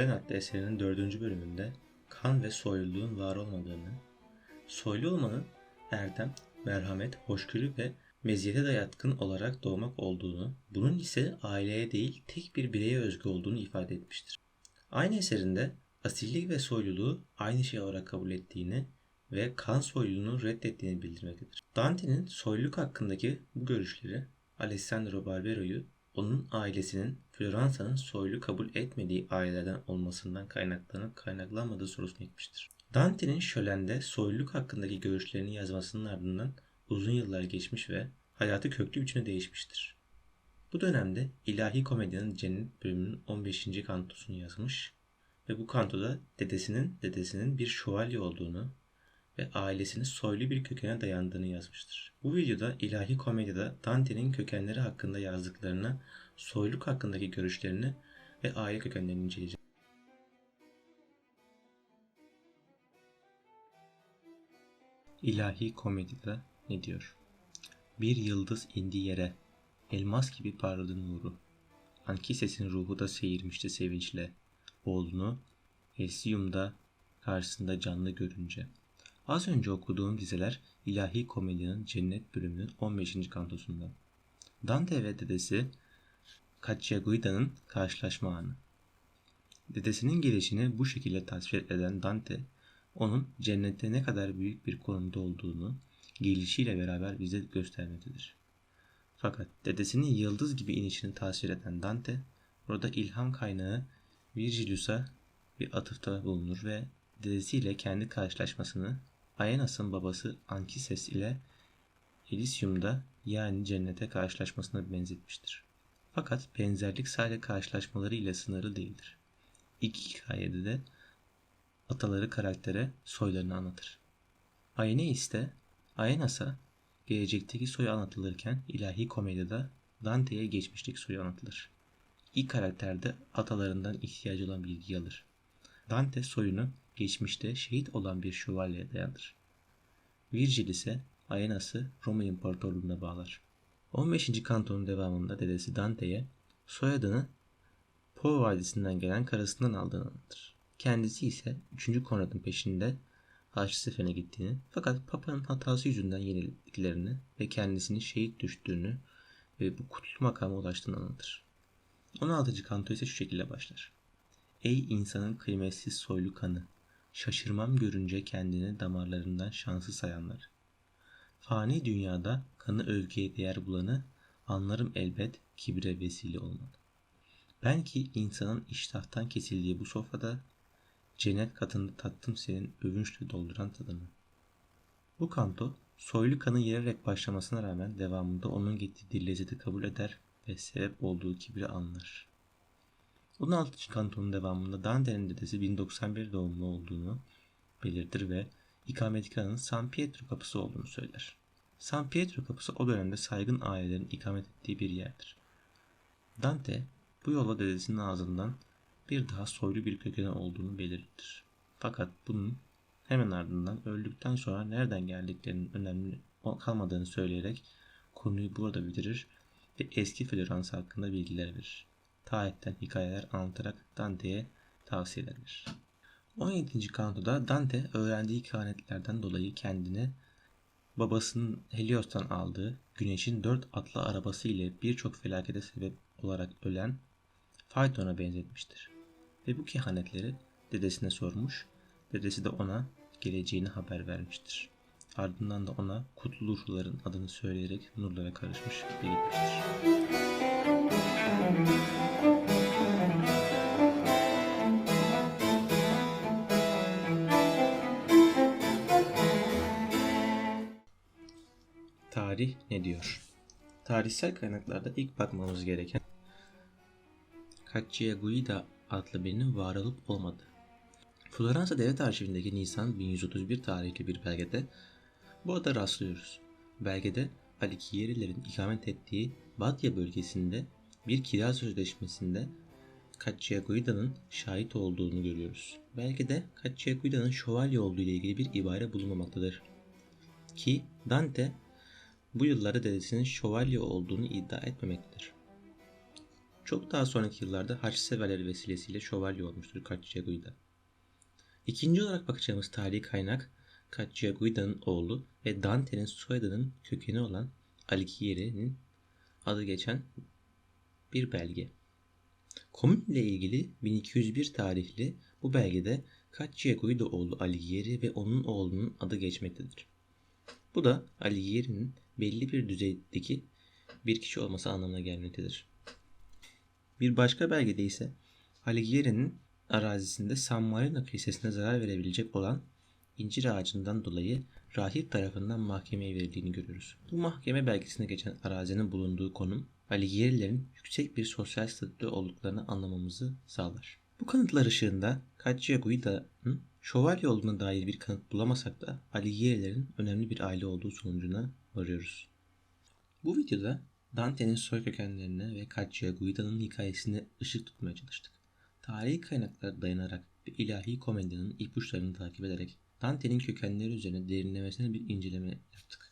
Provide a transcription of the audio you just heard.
Galen adlı eserinin dördüncü bölümünde kan ve soyluluğun var olmadığını, soylu olmanın erdem, merhamet, hoşgörü ve meziyete dayatkın olarak doğmak olduğunu, bunun ise aileye değil tek bir bireye özgü olduğunu ifade etmiştir. Aynı eserinde asillik ve soyluluğu aynı şey olarak kabul ettiğini ve kan soyluluğunu reddettiğini bildirmektedir. Dante'nin soyluluk hakkındaki bu görüşleri Alessandro Barbero'yu onun ailesinin Floransa'nın soylu kabul etmediği ailelerden olmasından kaynaklanıp kaynaklanmadığı sorusunu etmiştir. Dante'nin Şölen'de soyluluk hakkındaki görüşlerini yazmasının ardından uzun yıllar geçmiş ve hayatı köklü biçimde değişmiştir. Bu dönemde İlahi Komedyanın Cennet bölümünün 15. kantosunu yazmış ve bu kantoda dedesinin dedesinin bir şövalye olduğunu ve ailesinin soylu bir kökene dayandığını yazmıştır. Bu videoda İlahi Komedya'da Dante'nin kökenleri hakkında yazdıklarını, soyluk hakkındaki görüşlerini ve aile kökenlerini inceleyeceğiz. İlahi Komedya'da ne diyor? Bir yıldız indi yere, elmas gibi parladı nuru. Ankises'in ruhu da seyirmişti sevinçle. Oğlunu Elysium'da karşısında canlı görünce. Az önce okuduğum dizeler İlahi Komedyanın Cennet bölümünün 15. kantosunda. Dante ve dedesi Cacciaguida'nın karşılaşma anı. Dedesinin gelişini bu şekilde tasvir eden Dante, onun cennette ne kadar büyük bir konumda olduğunu gelişiyle beraber bize göstermektedir. Fakat dedesinin yıldız gibi inişini tasvir eden Dante, burada ilham kaynağı Virgilius'a bir atıfta bulunur ve dedesiyle kendi karşılaşmasını Aenas'ın babası Ankises ile Elysium'da yani cennete karşılaşmasına benzetmiştir. Fakat benzerlik sadece karşılaşmaları ile sınırlı değildir. İki hikayede de ataları karaktere soylarını anlatır. Aeneis de Aenas'a gelecekteki soyu anlatılırken ilahi komedyada Dante'ye geçmişteki soyu anlatılır. İlk karakterde atalarından ihtiyacı olan bilgi alır. Dante soyunu geçmişte şehit olan bir şövalyeye dayanır. Virgil ise Aenas'ı Roma İmparatorluğu'na bağlar. 15. kantonun devamında dedesi Dante'ye soyadını Po Vadisi'nden gelen karısından aldığını anlatır. Kendisi ise 3. Konrad'ın peşinde Seferine gittiğini fakat Papa'nın hatası yüzünden yenildiklerini ve kendisinin şehit düştüğünü ve bu kutlu makama ulaştığını anlatır. 16. kanto ise şu şekilde başlar. Ey insanın kıymetsiz soylu kanı! Şaşırmam görünce kendini damarlarından şanslı sayanlar. Fani dünyada kanı övgüye değer bulanı anlarım elbet kibre vesile olmalı. Ben ki insanın iştahtan kesildiği bu sofrada cennet katında tattım senin övünçle dolduran tadını. Bu kanto soylu kanı yererek başlamasına rağmen devamında onun getirdiği lezzeti kabul eder ve sebep olduğu kibri anlar. 16. kantonun devamında Dante'nin dedesi 1091 doğumlu olduğunu belirtir ve ikametgahının San Pietro kapısı olduğunu söyler. San Pietro kapısı o dönemde saygın ailelerin ikamet ettiği bir yerdir. Dante bu yolla dedesinin ağzından bir daha soylu bir kökeni olduğunu belirtir. Fakat bunun hemen ardından öldükten sonra nereden geldiklerinin önemli kalmadığını söyleyerek konuyu burada bitirir ve eski Florans hakkında bilgiler verir. Tarihten hikayeler anlatarak Dante'ye tavsiyeler verir. 17. kantoda Dante öğrendiği kehanetlerden dolayı kendini babasının Helios'tan aldığı güneşin dört atlı arabası ile birçok felakete sebep olarak ölen Phaeton'a benzetmiştir. Ve bu kehanetleri dedesine sormuş, dedesi de ona geleceğini haber vermiştir. Ardından da ona kutlu ruhların adını söyleyerek nurlara karışmış ve gitmiştir. Tarih ne diyor? Tarihsel kaynaklarda ilk bakmamız gereken Cacciaguida adlı birinin var olup olmadığı. Floransa Devlet Arşivindeki Nisan 1131 tarihli bir belgede bu adı rastlıyoruz. Belgede Alikiyerilerin ikamet ettiği Batya bölgesinde bir kira sözleşmesinde Cacciaguida'nın şahit olduğunu görüyoruz. Belgede Cacciaguida'nın şövalye olduğu ile ilgili bir ibare bulunmamaktadır. Ki Dante bu yıllarda dedesinin şövalye olduğunu iddia etmemektedir. Çok daha sonraki yıllarda Haçseverler vesilesiyle şövalye olmuştur Cacciaguida. İkinci olarak bakacağımız tarihi kaynak Cacciaguida'nın oğlu ve Dante'nin soyadının kökeni olan Alighieri'nin adı geçen bir belge. Komün ile ilgili 1201 tarihli bu belgede Cacciaguida oğlu Alighieri ve onun oğlunun adı geçmektedir. Bu da Alighieri'nin belli bir düzeydeki bir kişi olması anlamına gelmektedir. Bir başka belgede ise Alighieri'nin arazisinde San Marino kilisesine zarar verebilecek olan incir ağacından dolayı rahip tarafından mahkemeye verildiğini görüyoruz. Bu mahkeme belgesine geçen arazinin bulunduğu konum Alighieri'lerin yüksek bir sosyal statüde olduklarını anlamamızı sağlar. Bu kanıtlar ışığında Cacciaguida'nın şövalye olduğuna dair bir kanıt bulamasak da Alighieri'lerin önemli bir aile olduğu sonucuna varıyoruz. Bu videoda Dante'nin soy kökenlerine ve Cacciaguida'nın hikayesine ışık tutmaya çalıştık. Tarihi kaynaklara dayanarak ve ilahi komedyanın ipuçlarını takip ederek Dante'nin kökenleri üzerine derinlemesine bir inceleme yaptık.